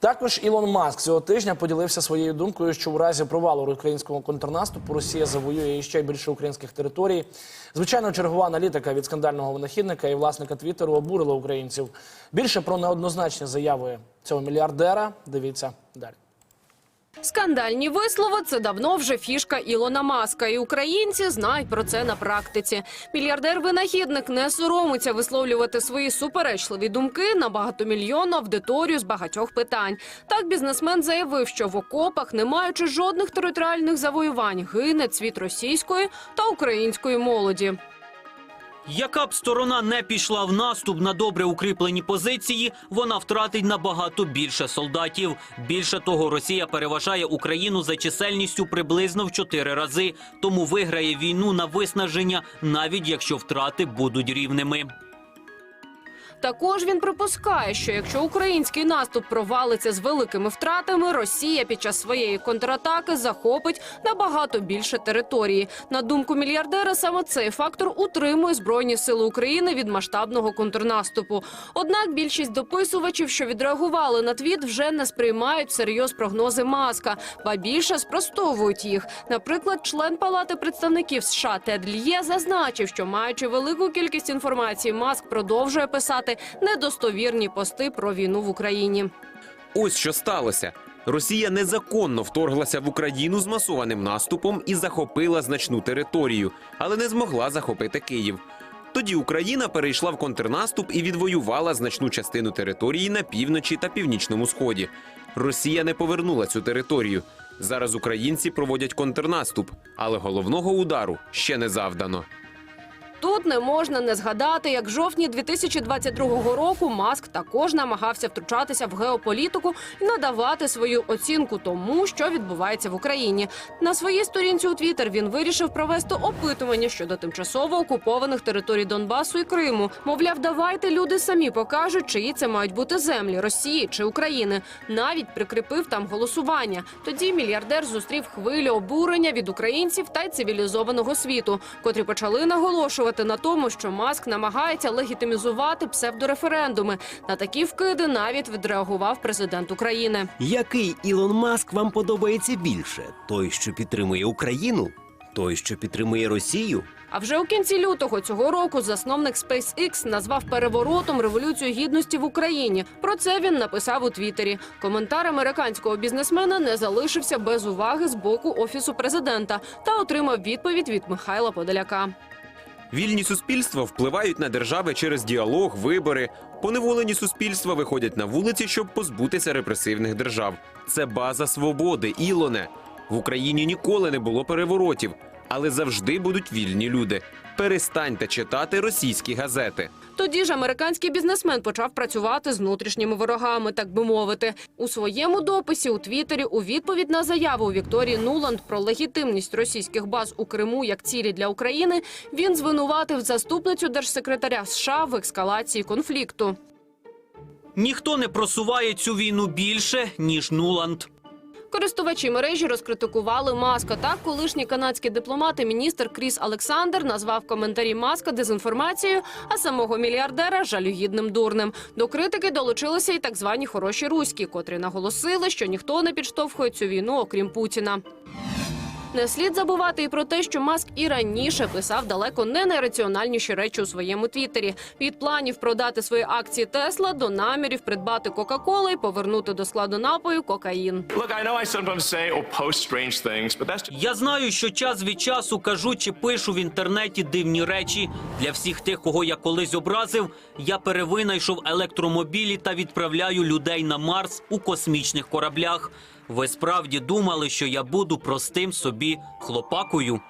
Також Ілон Маск цього тижня поділився своєю думкою, що у разі провалу українського контрнаступу Росія завоює ще більше українських територій. Звичайно, чергова аналітика від скандального винахідника і власника Твіттеру обурила українців. Більше про неоднозначні заяви цього мільярдера. Дивіться далі. Скандальні вислови – це давно вже фішка Ілона Маска, і українці знають про це на практиці. Мільярдер-винахідник не соромиться висловлювати свої суперечливі думки на багатомільйонну аудиторію з багатьох питань. Так бізнесмен заявив, що в окопах, не маючи жодних територіальних завоювань, гине цвіт російської та української молоді. Яка б сторона не пішла в наступ на добре укріплені позиції, вона втратить набагато більше солдатів. Більше того, Росія переважає Україну за чисельністю приблизно в чотири рази, тому виграє війну на виснаження, навіть якщо втрати будуть рівними. Також він припускає, що якщо український наступ провалиться з великими втратами, Росія під час своєї контратаки захопить набагато більше території. На думку мільярдера, саме цей фактор утримує збройні сили України від масштабного контрнаступу. Однак більшість дописувачів, що відреагували на твіт, вже не сприймають всерйоз прогнози Маска, ба більше спростовують їх. Наприклад, член Палати представників США Тед Льє зазначив, що маючи велику кількість інформації, Маск продовжує писати недостовірні пости про війну в Україні. Ось що сталося. Росія незаконно вторглася в Україну з масованим наступом і захопила значну територію, але не змогла захопити Київ. Тоді Україна перейшла в контрнаступ і відвоювала значну частину території на півночі та північному сході. Росія не повернула цю територію. Зараз українці проводять контрнаступ, але головного удару ще не завдано. Тут не можна не згадати, як в жовтні 2022 року Маск також намагався втручатися в геополітику і надавати свою оцінку тому, що відбувається в Україні. На своїй сторінці у Твіттер він вирішив провести опитування щодо тимчасово окупованих територій Донбасу і Криму. Мовляв, давайте люди самі покажуть, чиї це мають бути землі Росії чи України. Навіть прикріпив там голосування. Тоді мільярдер зустрів хвилю обурення від українців та й цивілізованого світу, котрі почали наголошувати на тому, що Маск намагається легітимізувати псевдореферендуми. На такі вкиди навіть відреагував президент України. Який Ілон Маск вам подобається більше? Той, що підтримує Україну? Той, що підтримує Росію? А вже у кінці лютого цього року засновник SpaceX назвав переворотом революцію гідності в Україні. Про це він написав у Твіттері. Коментар американського бізнесмена не залишився без уваги з боку офісу президента та отримав відповідь від Михайла Подоляка. Вільні суспільства впливають на держави через діалог, вибори. Поневолені суспільства виходять на вулиці, щоб позбутися репресивних держав. Це база свободи, Ілоне. В Україні ніколи не було переворотів, але завжди будуть вільні люди. Перестаньте читати російські газети. Тоді ж американський бізнесмен почав працювати з внутрішніми ворогами, так би мовити. У своєму дописі у Твіттері у відповідь на заяву Вікторії Нуланд про легітимність російських баз у Криму як цілі для України, він звинуватив заступницю держсекретаря США в ескалації конфлікту. Ніхто не просуває цю війну більше ніж Нуланд. Користувачі мережі розкритикували Маска. Так, колишній канадський дипломат і міністр Кріс Олександр назвав коментарі Маска дезінформацією, а самого мільярдера жалюгідним дурним. До критики долучилися і так звані хороші руські, котрі наголосили, що ніхто не підштовхує цю війну, окрім Путіна. Не слід забувати і про те, що Маск і раніше писав далеко не найраціональніші речі у своєму твіттері. Від планів продати свої акції Тесла до намірів придбати Кока-Кола і повернути до складу напою кокаїн. Я знаю, що час від часу кажу чи пишу в інтернеті дивні речі. Для всіх тих, кого я колись образив, я перевинайшов електромобілі та відправляю людей на Марс у космічних кораблях. Ви справді думали, що я буду простим собі хлопакою?